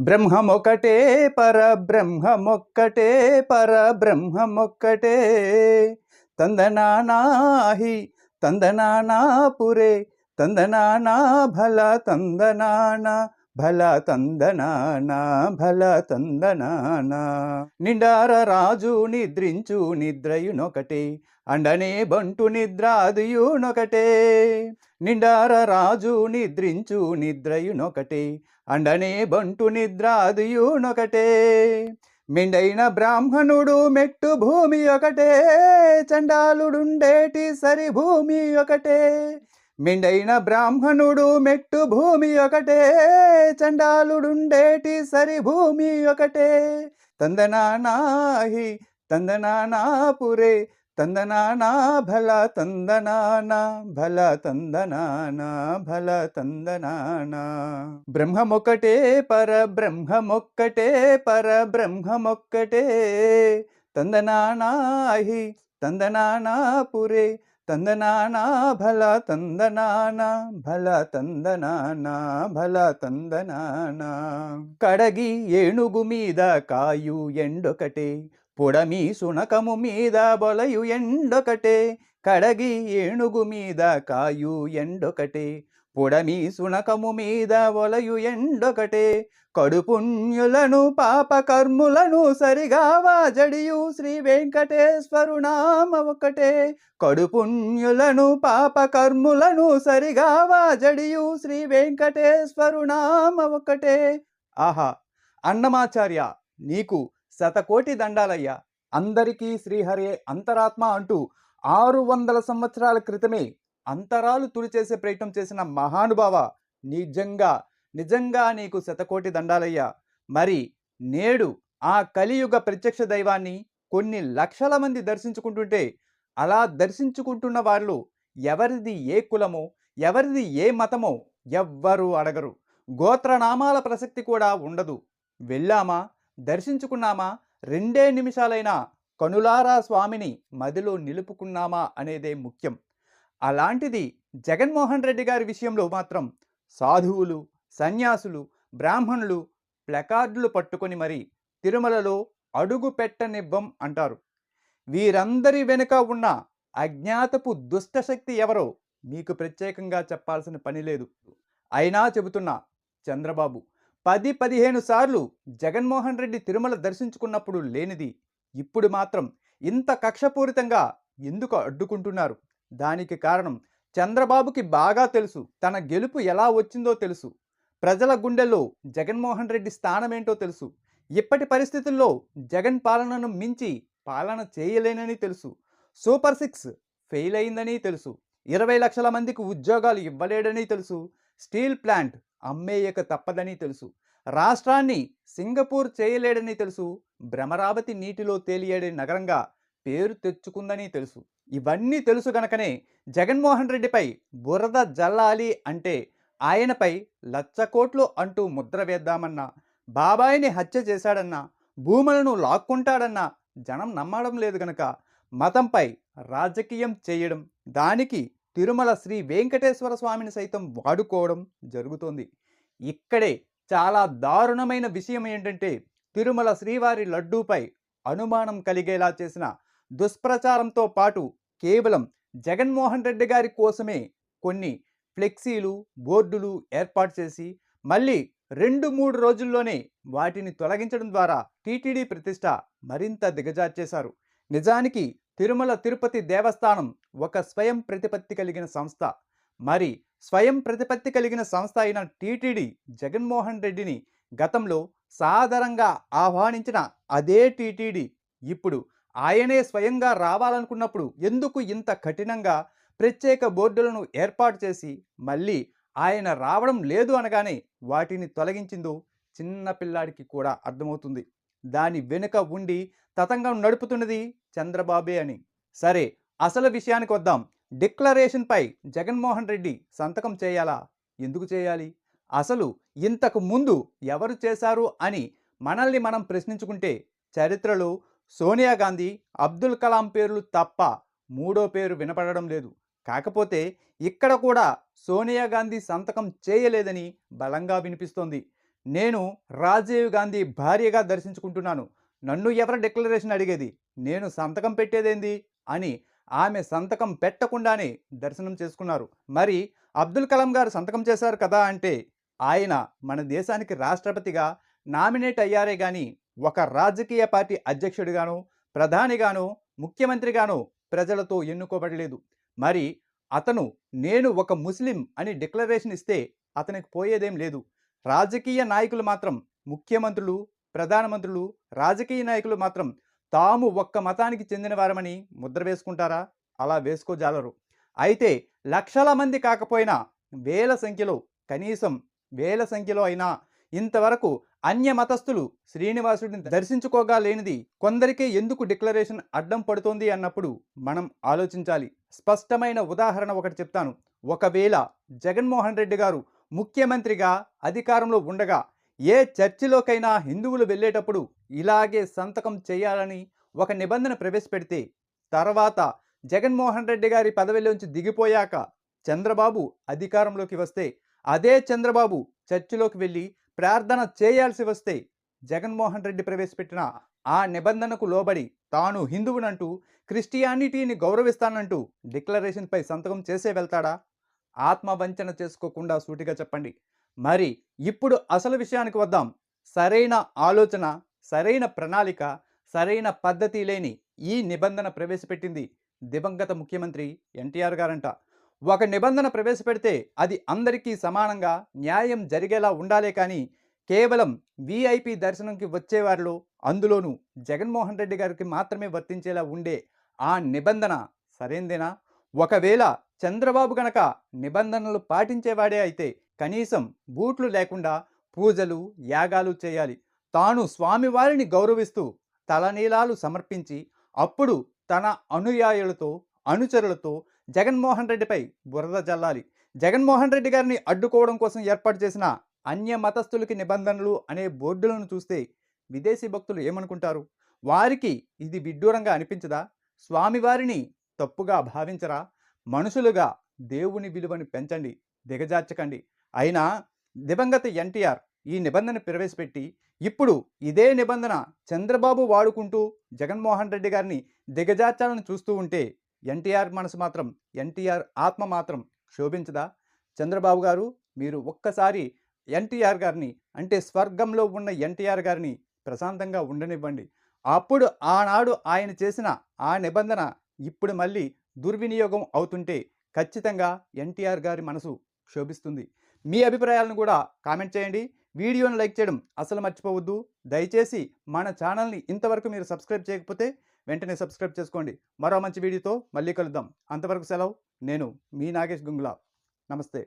బ్రహ్మమొక్కటే పరబ్రహ్మమొక్కటే పరబ్రహ్మమొక్కటే. తందనానాహి తందనానాపురే తందనానా భల తందనానా భల తందనానా భల తందనానా. నిండార రాజు నిద్రించు నిద్రయునొకటే అండనే బంటు నిద్రాదియునొకటే. నిండార రాజు నిద్రించు నిద్రయునొకటే అండనే బంటు నిద్రాదియునొకటే. మిండైన బ్రాహ్మణుడు మెట్టు భూమి ఒకటే. చండాలుడుండేటి సరి భూమి ఒకటే. మిండైన బ్రాహ్మణుడు మెట్టు భూమి ఒకటే. చండాలుడుండేటి సరి భూమి ఒకటే. తందనానాహి తందనానాపురే తందనానా భల తందనానా భల తందనానా భల తందనానా. బ్రహ్మమొక్కటే పరబ్రహ్మమొక్కటే పరబ్రహ్మమొక్కటే. తందనానాహి తందనానాపురే తందనానా భల తందనానా భల తందనానా భల తందనానా కడగి ఏణుగు మీద కాయు ఎండొకటే పొడమీ సునకము మీద బొలయు ఎండొకటే కడగి ఏనుగు మీద కాయు ఎండొకటే. పొడమీ సునకము మీద ఒలయు ఎండొకటే కడుపుణ్యులను పాపకర్ములను సరిగా వాజడియు శ్రీ వెంకటేశ్వరునామ ఒకటే కడుపుణ్యులను పాపకర్ములను సరిగా వాజడియు శ్రీ వెంకటేశ్వరునామ ఒకటే ఆహా! అన్నమాచార్య నీకు శతకోటి దండాలయ్యా. అందరికీ శ్రీహరే అంతరాత్మ అంటూ ఆరు వందల సంవత్సరాల క్రితమే అంతరాలు తుడిచేసే ప్రయత్నం చేసిన మహానుభావ నిజంగా నిజంగా నీకు శతకోటి దండాలయ్యా. మరి నేడు ఆ కలియుగ ప్రత్యక్ష దైవాన్ని కొన్ని లక్షల మంది దర్శించుకుంటుంటే అలా దర్శించుకుంటున్న వాళ్ళు ఎవరిది ఏ కులమో ఎవరిది ఏ మతమో ఎవ్వరూ అడగరు. గోత్రనామాల ప్రసక్తి కూడా ఉండదు. వెళ్ళామా? దర్శించుకున్నామా? రెండే నిమిషాలైనా కనులారా స్వామిని మదిలో నిలుపుకున్నామా అనేదే ముఖ్యం. అలాంటిది జగన్మోహన్ రెడ్డి గారి విషయంలో మాత్రం సాధువులు సన్యాసులు బ్రాహ్మణులు ప్లకార్డులు పట్టుకొని మరి తిరుమలలో అడుగు పెట్టనివ్వం అంటారు. వీరందరి వెనుక ఉన్న అజ్ఞాతపు దుష్టశక్తి ఎవరో మీకు ప్రత్యేకంగా చెప్పాల్సిన పని లేదు. అయినా చెబుతున్నా చంద్రబాబు పది పదిహేను సార్లు జగన్మోహన్ రెడ్డి తిరుమల దర్శించుకున్నప్పుడు లేనిది. ఇప్పుడు మాత్రం ఇంత కక్షపూరితంగా ఎందుకు అడ్డుకుంటున్నారు? దానికి కారణం చంద్రబాబుకి బాగా తెలుసు. తన గెలుపు ఎలా వచ్చిందో తెలుసు. ప్రజల గుండెల్లో జగన్మోహన్ రెడ్డి స్థానమేంటో తెలుసు. ఇప్పటి పరిస్థితుల్లో జగన్ పాలనను మించి పాలన చేయలేనని తెలుసు. సూపర్ సిక్స్ ఫెయిల్ అయిందని తెలుసు. ఇరవై లక్షల మందికి ఉద్యోగాలు ఇవ్వలేడని తెలుసు. స్టీల్ ప్లాంట్ అమ్మేయక తప్పదని తెలుసు. రాష్ట్రాన్ని సింగపూర్ చేయలేడని తెలుసు. భ్రమరావతి నీటిలో తేలియడే నగరంగా పేరు తెచ్చుకుందని తెలుసు. ఇవన్నీ తెలుసు గనకనే జగన్మోహన్ రెడ్డిపై బురద జల్లాలి అంటే ఆయనపై లచ్చ కోట్లు అంటూ ముద్ర వేద్దామన్నా బాబాయిని హత్య చేశాడన్నా భూములను లాక్కుంటాడన్నా జనం నమ్మడం లేదు గనక మతంపై రాజకీయం చేయడం దానికి తిరుమల శ్రీ వెంకటేశ్వర స్వామిని సైతం వాడుకోవడం జరుగుతోంది. ఇక్కడే చాలా దారుణమైన విషయం ఏంటంటే తిరుమల శ్రీవారి లడ్డూపై అనుమానం కలిగేలా చేసిన దుష్ప్రచారంతో పాటు కేవలం జగన్మోహన్ రెడ్డి గారి కోసమే కొన్ని ఫ్లెక్సీలు బోర్డులు ఏర్పాటు చేసి మళ్ళీ రెండు మూడు రోజుల్లోనే వాటిని తొలగించడం ద్వారా టీటీడీ ప్రతిష్ట మరింత దిగజార్చేశారు. నిజానికి తిరుమల తిరుపతి దేవస్థానం ఒక స్వయం ప్రతిపత్తి కలిగిన సంస్థ. మరి స్వయం ప్రతిపత్తి కలిగిన సంస్థ అయిన టీటీడీ జగన్మోహన్ రెడ్డిని గతంలో సాధారణంగా ఆహ్వానించిన అదే టీటీడీ. ఇప్పుడు ఆయనే స్వయంగా రావాలనుకున్నప్పుడు ఎందుకు ఇంత కఠినంగా ప్రత్యేక బోర్డులను ఏర్పాటు చేసి మళ్ళీ ఆయన రావడం లేదు అనగానే వాటిని తొలగించిందో చిన్నపిల్లాడికి కూడా అర్థమవుతుంది. దాని వెనుక ఉండి తతంగం నడుపుతున్నది చంద్రబాబే అని. సరే అసలు విషయానికి వద్దాం. డిక్లరేషన్పై జగన్మోహన్ రెడ్డి సంతకం చేయాలా? ఎందుకు చేయాలి? అసలు ఇంతకు ముందు ఎవరు చేశారు అని మనల్ని మనం ప్రశ్నించుకుంటే చరిత్రలో సోనియా గాంధీ అబ్దుల్ కలాం పేర్లు తప్ప మూడో పేరు వినపడడం లేదు. కాకపోతే ఇక్కడ కూడా సోనియా గాంధీ సంతకం చేయలేదని బలంగా వినిపిస్తోంది. నేను రాజీవ్ గాంధీ భార్యగా దర్శించుకుంటున్నాను. నన్ను ఎవరు డిక్లరేషన్ అడిగేది? నేను సంతకం పెట్టేదేంది? అని ఆమె సంతకం పెట్టకుండానే దర్శనం చేసుకున్నారు. మరి అబ్దుల్ కలాం గారు సంతకం చేశారు కదా అంటే ఆయన మన దేశానికి రాష్ట్రపతిగా నామినేట్ అయ్యారే కానీ ఒక రాజకీయ పార్టీ అధ్యక్షుడిగాను ప్రధానిగాను ముఖ్యమంత్రిగాను ప్రజలతో ఎన్నుకోబడలేదు. మరి అతను నేను ఒక ముస్లిం అని డిక్లరేషన్ ఇస్తే అతనికి పోయేదేం లేదు. రాజకీయ నాయకులు మాత్రం ముఖ్యమంత్రులు ప్రధానమంత్రులు రాజకీయ నాయకులు మాత్రం తాము ఒక్క మతానికి చెందినవారమని ముద్ర వేసుకుంటారా? అలా వేసుకోజాలరు. అయితే లక్షల మంది కాకపోయినా వేల సంఖ్యలో కనీసం వేల సంఖ్యలో అయినా ఇంతవరకు అన్య మతస్థులు శ్రీనివాసుడిని దర్శించుకోగా లేనిది కొందరికే ఎందుకు డిక్లరేషన్ అడ్డం పడుతోంది అన్నప్పుడు మనం ఆలోచించాలి. స్పష్టమైన ఉదాహరణ ఒకటి చెప్తాను. ఒకవేళ జగన్మోహన్ రెడ్డి గారు ముఖ్యమంత్రిగా అధికారంలో ఉండగా ఏ చర్చిలోకైనా హిందువులు వెళ్ళేటప్పుడు ఇలాగే సంతకం చేయాలని ఒక నిబంధన ప్రవేశపెడితే తర్వాత జగన్మోహన్ రెడ్డి గారి పదవిలోంచి దిగిపోయాక చంద్రబాబు అధికారంలోకి వస్తే అదే చంద్రబాబు చర్చిలోకి వెళ్ళి ప్రార్థన చేయాల్సి వస్తే జగన్మోహన్ రెడ్డి ప్రవేశపెట్టిన ఆ నిబంధనకు లోబడి తాను హిందువునంటూ క్రిస్టియానిటీని గౌరవిస్తానంటూ డిక్లరేషన్పై సంతకం చేసే వెళ్తాడా? ఆత్మవంచన చేసుకోకుండా సూటిగా చెప్పండి. మరి ఇప్పుడు అసలు విషయానికి వద్దాం. సరైన ఆలోచన సరైన ప్రణాళిక సరైన పద్ధతి లేని ఈ నిబంధన ప్రవేశపెట్టింది దివంగత ముఖ్యమంత్రి ఎన్టీఆర్ గారంట. ఒక నిబంధన ప్రవేశపెడితే అది అందరికీ సమానంగా న్యాయం జరిగేలా ఉండాలే కానీ కేవలం వీఐపీ దర్శనంకి వచ్చేవారిలో అందులోనూ జగన్మోహన్ రెడ్డి గారికి మాత్రమే వర్తించేలా ఉండే ఆ నిబంధన సరైందేనా? ఒకవేళ చంద్రబాబు గనక నిబంధనలు పాటించేవాడే అయితే కనీసం బూట్లు లేకుండా పూజలు యాగాలు చేయాలి. తాను స్వామివారిని గౌరవిస్తూ తలనీలాలు సమర్పించి అప్పుడు తన అనుయాయులతో అనుచరులతో జగన్మోహన్ రెడ్డిపై బురద జల్లాలి. జగన్మోహన్ రెడ్డి గారిని అడ్డుకోవడం కోసం ఏర్పాటు చేసిన అన్య మతస్థులకి నిబంధనలు అనే బోర్డులను చూస్తే విదేశీ భక్తులు ఏమనుకుంటారు? వారికి ఇది విడ్డూరంగా అనిపించదా? స్వామివారిని తప్పుగా భావించరా? మనుషులుగా దేవుని విలువని పెంచండి దిగజార్చకండి. అయినా దివంగత ఎన్టీఆర్ ఈ నిబంధన ప్రవేశపెట్టి ఇప్పుడు ఇదే నిబంధన చంద్రబాబు వాడుకుంటూ జగన్మోహన్ రెడ్డి గారిని దిగజార్చాలని చూస్తూ ఉంటే ఎన్టీఆర్ మనసు మాత్రం ఎన్టీఆర్ ఆత్మ మాత్రం శోభించదా చంద్రబాబు గారు మీరు ఒక్కసారి ఎన్టీఆర్ గారిని అంటే స్వర్గంలో ఉన్న ఎన్టీఆర్ గారిని ప్రశాంతంగా ఉండనివ్వండి. అప్పుడు ఆనాడు ఆయన చేసిన ఆ నిబంధన ఇప్పుడు మళ్ళీ దుర్వినియోగం అవుతుంటే ఖచ్చితంగా ఎన్టీఆర్ గారి మనసు క్షోభిస్తుంది. మీ అభిప్రాయాలను కూడా కామెంట్ చేయండి. వీడియోను లైక్ చేయడం అసలు మర్చిపోవద్దు. దయచేసి మన ఛానల్ని ఇంతవరకు మీరు సబ్స్క్రైబ్ చేయకపోతే వెంటనే సబ్స్క్రైబ్ చేసుకోండి. మరో మంచి వీడియోతో మళ్ళీ కలుద్దాం. అంతవరకు సెలవు. నేను మీ నాగేష్ గుంగులా. నమస్తే.